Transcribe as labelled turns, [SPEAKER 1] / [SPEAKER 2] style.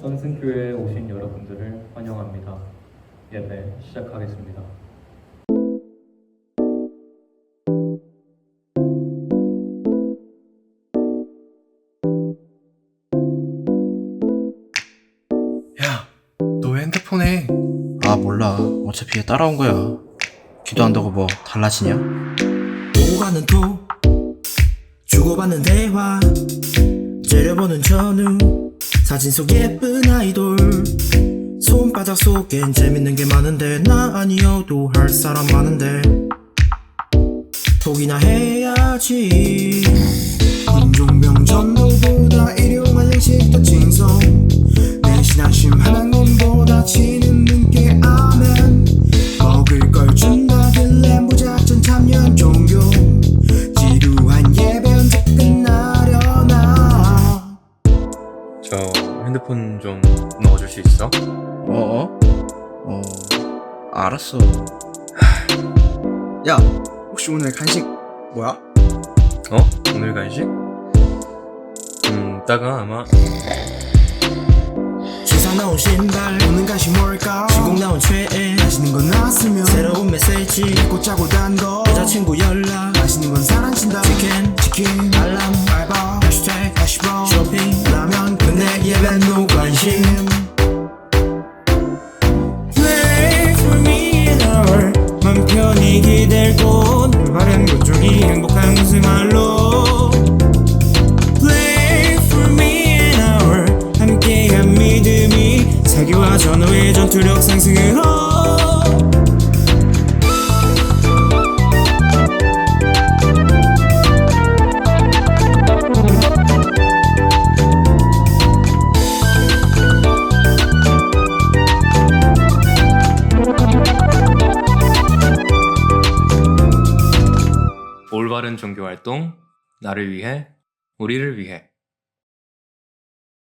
[SPEAKER 1] 선승교회에 오신 여러분들을 환영합니다. 예배 시작하겠습니다.
[SPEAKER 2] 폰 해?
[SPEAKER 3] 아 몰라. 어차피 얘 따라온 거야. 기도한다고 뭐 달라지냐? 오고 가는 톡 주고받는 대화. 째려보는 전후 사진 속 예쁜 아이돌. 손바닥 속엔 재밌는 게 많은데 나 아니어도 할 사람 많은데. 톡이나 해야지 신앙심 하나님보다 치는 눈께 아멘 먹을 걸 준다길래 무작정 참여한 종교 지루한 예배 언제 끝나려나
[SPEAKER 2] 저 핸드폰 좀 넣어줄 수 있어?
[SPEAKER 3] 어? 어 알았어
[SPEAKER 4] 야, 혹시 오늘 간식 뭐야?
[SPEAKER 2] 어? 오늘 간식? 음, 이따가 아마
[SPEAKER 3] 세상 나온 신발. 오는 간식 뭘까? 신곡 나온 최애. 맛있는 건 나왔으면. 새로운 메시지. 꽃짜고 단거. 여자친구 연락. 맛있는 건 사랑친다. 치킨 치킨. 알람 알바 해시태그 해시버. 쇼핑. 라면 근데 예배 me in our 맘 편히 기댈 곳. 바른 그쪽이 행복한 웃음말로 세계와 전후의 전투력 상승으로.
[SPEAKER 2] 올바른 종교 활동 나를 위해 우리를 위해